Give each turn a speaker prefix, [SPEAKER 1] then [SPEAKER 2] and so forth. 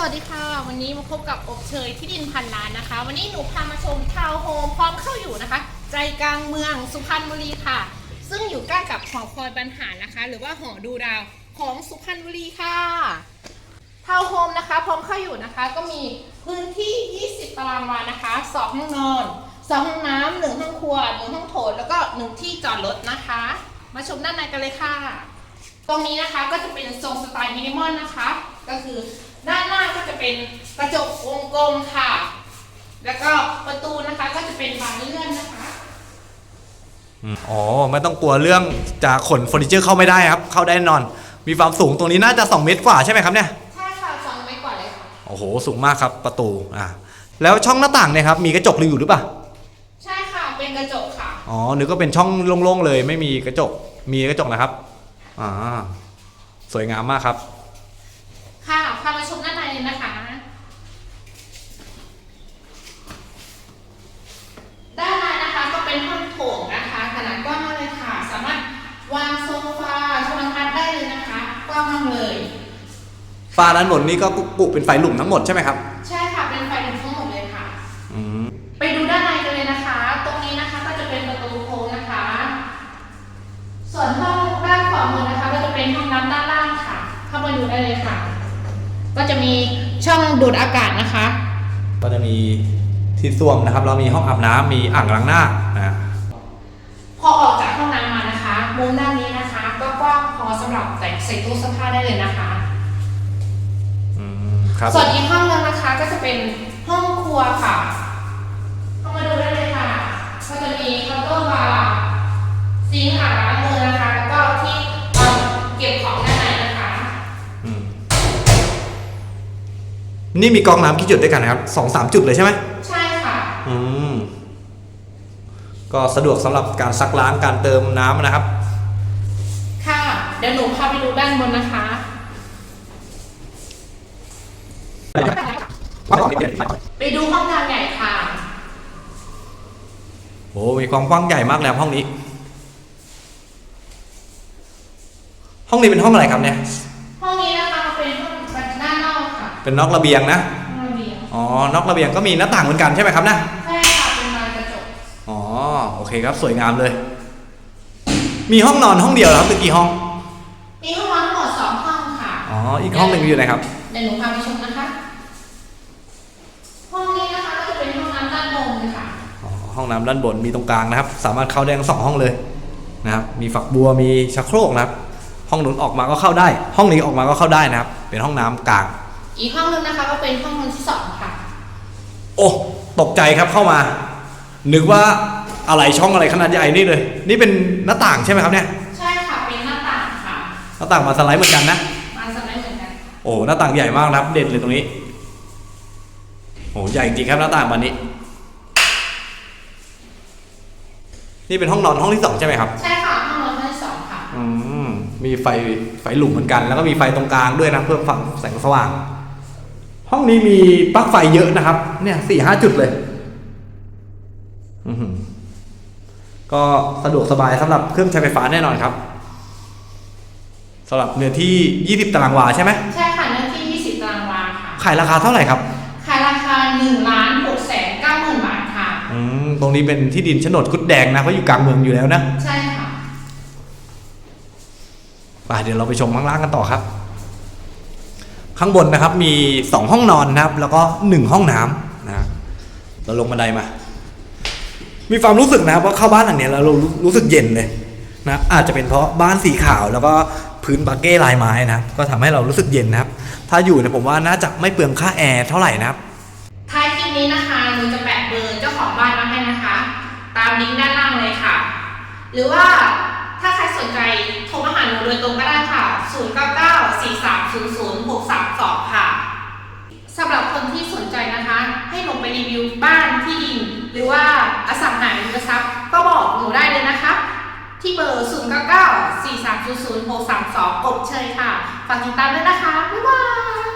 [SPEAKER 1] สวัสดีค่ะ วันนี้มาพบกับอบเชยที่ดินพันล้านนะคะ วันนี้หนูพามาชมทาวน์โฮมพร้อมเข้าอยู่นะคะ ใจกลางเมืองสุพรรณบุรีค่ะ ซึ่งอยู่ใกล้กับหอคอยบรรหารนะคะ หรือว่าหอดูดาวของสุพรรณบุรีค่ะทาวน์โฮมนะคะ พร้อมเข้าอยู่นะคะ ก็มีพื้นที่ 20 ตารางวานะคะสองห้องนอนสองห้องน้ำหนึ่งห้องครัวหนึ่งห้องโถงแล้วก็หนึ่งที่จอดรถนะคะ มาชมด้านในกันเลยค่ะ ตรงนี้นะคะก็จะเป็นทรงสไตล์มินิมอลนะคะ ก็คือด้านหน้าก็จะเป็นกระจกวงกลมค่ะ แล้วก็ประตูนะคะก็จะเป็นบานเลื่อนนะคะ
[SPEAKER 2] อ๋อ ไม่ต้องกลัวเรื่องจะขนเฟอร์นิเจอร์เข้าไม่ได้ครับ เข้าได้แน่นอน มีความสูงตรงนี้น่าจะ 2 เมตรกว่าใช่ไหมครับเนี่ย
[SPEAKER 1] ใช่ค่ะสองเมตรกว่าเลยค่ะ
[SPEAKER 2] โอ้โห สูงมากครับประตู อ่าแล้วช่องหน้าต่างเนี่ยครับ มีกระจกอยู่หรือเปล่า
[SPEAKER 1] ใช่ค่ะ เป็นกระจกค่ะ
[SPEAKER 2] อ๋อนึกว่าเป็นช่องโล่งๆเลย ไม่มีกระจก มีกระจกนะครับ อ่าสวยงามมากครับ
[SPEAKER 1] ค่ะพามาชมด้านในเลยนะคะ ด้านในนะคะก็เป็นห้องโถงนะคะขนาดกว้างมากเลยค่ะ สามารถวางโซฟาโทรทัศน์ได้เลยนะคะกว้างมากเลย
[SPEAKER 2] ฟ้าด้านบนนี้ก็ปลูกเป็นไฟหลุมทั้งหมดใช่ไหมครับ
[SPEAKER 1] ดูได้เลยค่ะ ก็จะมีช่องดูดอากาศนะคะ
[SPEAKER 2] ก็จะมีที่ส้วมนะครับ เรามีห้องอาบน้ำมีอ่างล้างหน้านะ
[SPEAKER 1] พอออกจากห้องน้ำมานะคะมุมด้านนี้นะคะ ก็กว้างพอสำหรับแต่ใส่ตู้เสื้อผ้าได้เลยนะคะ
[SPEAKER 2] อืมครับ
[SPEAKER 1] ส่วนอีกห้องนึงนะคะก็จะเป็นห้องครัวค่ะเข้ามาดูได้เลยค่ะ ก็จะมีเคาน์เตอร์บาร์ซิงค์อ่างล้างมือนะคะ นี่
[SPEAKER 2] มีกรองน้ำกี่จุดด้วยกันนะครับสองสามจุดเลยใช่ไหม
[SPEAKER 1] ใช่ค่ะ
[SPEAKER 2] อืมก็สะดวกสำหรับการซักล้างการเติมน้ำนะครับ
[SPEAKER 1] ค่ะ เดี๋ยวหนูพาไปดูด้านบนนะคะไปดูห้องน้ำใหญ่ค่ะ
[SPEAKER 2] โอ้มีความกว้างใหญ่มากแล้วห้องนี้ ห้องนี้เป็นห้องอะไรครับเนี่ย เป็นนอกระเบียงนะ
[SPEAKER 1] ห้องระเบียง
[SPEAKER 2] อ๋อนอกระเบียงก็มีหน้าต่างเหมือนกันใช่ไหมครับนะ
[SPEAKER 1] ใช่ค่ะเป็นบานกระจก
[SPEAKER 2] อ๋อโอเคครับสวยงามเลย มีห้องนอนห้องเดียวเหรอครับหรือกี่ห้อง
[SPEAKER 1] มีห้องนอนทั้งหมดสองห้องค่ะ
[SPEAKER 2] อ๋ออีกห้องหนึ่งอยู่ไหนครับ
[SPEAKER 1] เดี๋ยวหนูพาไปชมนะคะ ห้องนี้นะคะก็จะเป็นห้องน้ำด้านบนค่ะ
[SPEAKER 2] อ๋อห้องน้ำด้านบนมีตรงกลางนะครับ สามารถเข้าได้ทั้งสองห้องเลยนะครับมีฝักบัวมีชักโครกนะครับห้องนู้นออกมาก็เข้าได้ ห้องนี้ออกมาก็เข้าได้นะครับ เป็นห้องน้ำกลาง
[SPEAKER 1] อีกห้องนึงนะคะก็เป็นห้องนอนที่สองค่ะ
[SPEAKER 2] โอ้ตกใจครับเข้ามา นึกว่าอะไรช่องอะไรขนาดใหญ่นี่เลย นี่เป็นหน้าต่างใช่ไหมครับเนี่ย
[SPEAKER 1] ใช่ค่ะเป็นหน้าต่างค่ะ
[SPEAKER 2] หน้าต่างมาสไลด์เหมือนกันนะ
[SPEAKER 1] มาสไลด์เหมือนกัน
[SPEAKER 2] โอ้หน้าต่างใหญ่มากนะครับเด่นเลยตรงนี้โอ้ใหญ่จริงครับหน้าต่างบานนี้ นี่เป็นห้องนอนห้องที่สองใช่ไหมครับ
[SPEAKER 1] ใช่ค่ะห้องนอนที่สองค่ะ
[SPEAKER 2] อืมมีไฟไฟหลุมเหมือนกัน แล้วก็มีไฟตรงกลางด้วยนะเพื่อฝังแสงสว่าง ห้องนี้มีปลั๊กไฟเยอะนะครับ เนี่ยสี่ห้าจุดเลยอือหือก็สะดวกสบายสำหรับเครื่องใช้ไฟฟ้าแน่นอนครับสำหรับเนื้อที่ 20 ตารางวาใช่ไหม
[SPEAKER 1] ใช่ค่ะเนื้อที่ 20 ตารางวาค่ะ
[SPEAKER 2] ขายราคาเท่าไหร่ครับ
[SPEAKER 1] ขายราคา1ล้าน6แสน9หมื่นบาทค่ะ
[SPEAKER 2] อืมตรงนี้เป็นที่ดินโฉนดกุดแดงนะเพราะอยู่กลางเมืองอยู่แล้วนะ
[SPEAKER 1] ใช่ค่ะ
[SPEAKER 2] ไปเดี๋ยวเราไปชมข้างล่างกันต่อครับ ข้างบนนะครับมี 2 ห้องนอนนะครับ แล้วก็ 1 ห้องน้ำนะเราลงบันไดมา มีความรู้สึกนะครับว่าเข้าบ้านหลังเนี้ยแล้วเรารู้รู้สึกเย็นเลยนะอาจจะเป็นเพราะบ้านสีขาวแล้วก็พื้นบาเก้ลายไม้นะครับก็ทำให้เรารู้สึกเย็นนะครับ ถ้าอยู่เนี่ยผมว่าน่าจะไม่เปลืองค่าแอร์เท่าไหร่นะครับ
[SPEAKER 1] ท้ายคลิปนี้นะคะหนูจะแปะเบอร์เจ้าของบ้านมาให้นะคะ ตามลิงก์ด้านล่างเลยค่ะ หรือว่า ถ้าใครสนใจโทรมาหาหนูโดยตรงก็ได้ค่ะ 0 9 9 4 3 0 0 6 3 2 ค่ะสำหรับคนที่สนใจนะคะ ให้หนูไปรีวิวบ้านที่ดิน หรือว่าอสังหาริมทรัพย์ ก็บอกหนูได้เลยนะคะ ที่เบอร์ 0 9 9 4 3 0 0 6 3 2 กดเชยค่ะ ฝากติดตามด้วยนะคะ บ๊ายบาย